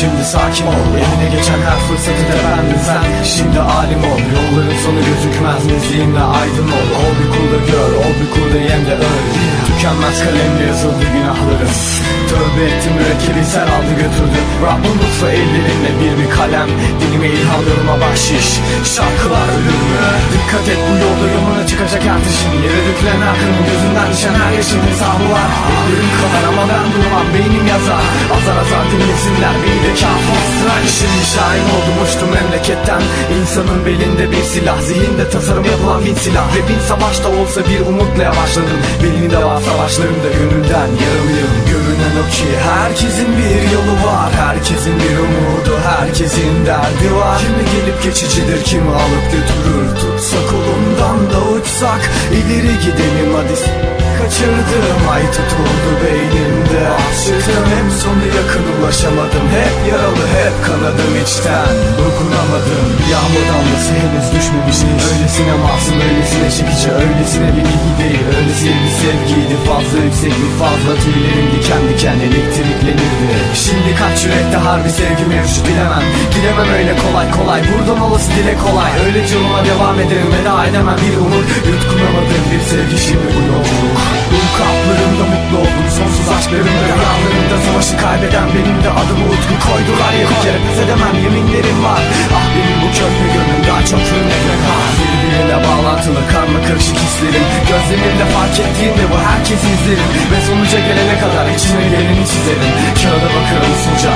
şimdi sakin ol. Eline geçen her fırsatı da bendin sen Şimdi alim ol Yolların sonu gözükmez. Müziğinle aydın ol. Ol bir kulda gör ol bir kulda yem de öl. Tükenmez kalemle yazıldı günahlarım. Tövbe ettim mürekkebi sen aldı götürdü. Rabbim lütfu ellerinle bir bir kalem. Dilime ilham yoluma bahşiş. Şarkılar ölür mü? Dikkat et bu yolda yoluna çıkacak her taşın Yere dökülen akının gözünden düşen yaşın hesabı var Ellerim kadar ama ben durmam beynim yazar Azar azar dinlesinler beni de kafi ısrar Şimdi şahin oldum uçtum memleketten. İnsanın belinde bir silah Zihinde tasarım yapılan bin silah. Ve bin savaşta olsa bir umutla başladım Belini var savaşlarımda gönülden yaralıyım. Görünen o ki herkesin bir yolu var. Herkesin bir umudu herkesin derdi var. Kimi gelip geçicidir kimi alıp götürür. Tutsa kolundan da uçsak ileri gidelim hadi. Kaçırdım ay tutuldu beynimde. Aşıktım hem sonu yakın ulaşamadım. Hep yaralı hep kanadım içten. Dokunamadım yağmur damlası henüz düşmemişti Öylesine masum öylesine çekici Öylesine bir ilgi değil. Öylesine bir sevgiydi Fazla yüksek bir fazla tüylerim diken diken elektriklenirdi kaç yürekte harbi sevgi mevcut bilemem. Gidemem öyle kolay kolay. Buradan olası dile kolay. Öylece yoluma devam ederim veda edemem bir umut. Yutkunamadığım bir sevgi şimdi bu yolculuk. Uyku kaplarımda mutlu oldum Sonsuz aşklarımda rüyalarımda Savaşı kaybeden benim de adımı utku koydular. Ya Bir kere pes edemem yeminlerim var. Ah benim bu körpe gönlüm daha çok hürmetmek hislerim Gözlerimde fark ettiğimde bu herkes izlerim. Ve sonuca gelene kadar içime geleni çizerim. Kağıda bakarım usulca